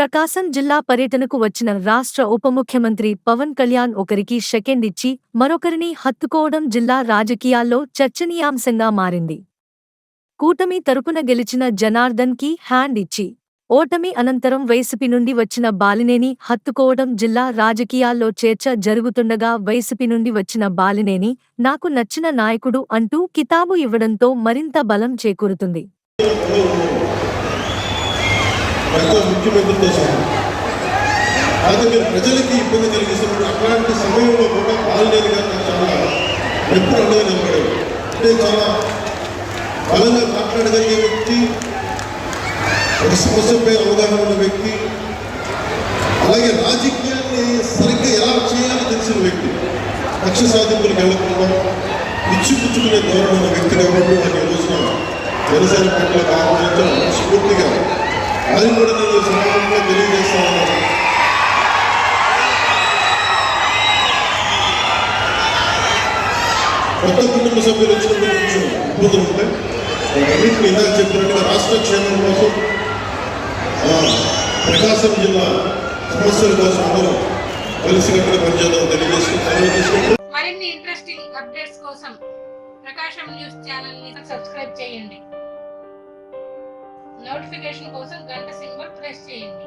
ప్రకాశం జిల్లా పర్యటనకు వచ్చిన రాష్ట్ర ఉప ముఖ్యమంత్రి పవన్ కళ్యాణ్ ఒకరికి సెకండ్ ఇచ్చి మరొకరిని హత్తుకోవడం జిల్లా రాజకీయాల్లో చర్చనీయాంశంగా మారింది. కూటమి తరపున గెలిచిన జనార్దన్కి హ్యాండ్ ఇచ్చి ఓటమి అనంతరం వైసీపీ నుండి వచ్చిన బాలినేని హత్తుకోవడం జిల్లా రాజకీయాల్లో చేర్చ జరుగుతుండగా వైసీపీ నుండి వచ్చిన బాలినేని నాకు నచ్చిన నాయకుడు అంటూ కితాబు ఇవ్వడంతో మరింత బలం చేకూరుతుంది. ఎంతో ముఖ్యమంత్రితో చేశారు. అయితే మీరు ప్రజలకి ఇబ్బంది కలిగిస్తున్నప్పుడు అట్లాంటి సమయంలో కూడా బాలినేని గారు చాలా ఎప్పుడు అండగా నిలబడేది అంటే చాలా బలంగా మాట్లాడగలిగే వ్యక్తి ఒక సమస్యపై అవగాహన ఉన్న వ్యక్తి అలాగే రాజకీయాన్ని సరిగ్గా ఎలా చేయాలో తెలిసిన వ్యక్తి లక్ష్య సాధింపులకు వెళ్ళకుండా ఇచ్చిపుచ్చుకునే ధోరణి ఉన్న వ్యక్తి కాబట్టి నాకు రోజున జనసేన పట్ల ఆహ్వానించడం స్ఫూర్తిగా అది కూడా కొత్త కుటుంబ సభ్యులు వచ్చినప్పుడు కొంచెం ఇబ్బందులు ఉంటాయి. వాటన్నింటినీ ఇలా చెప్పినట్టుగా రాష్ట్ర క్షేమం కోసం ప్రకాశం జిల్లా సమస్యల కోసం అందరం కలిసి కట్టిన పనిచేద్దాం తెలియజేసుకుంటాను మరిన్ని ఇంట్రెస్టింగ్ అప్డేట్స్ కోసం ప్రకాశం న్యూస్ ఛానల్ని సబ్స్క్రైబ్ చేయండి. నోటిఫికేషన్ కోసం గంట సింబల్ ప్రెస్ చేయండి.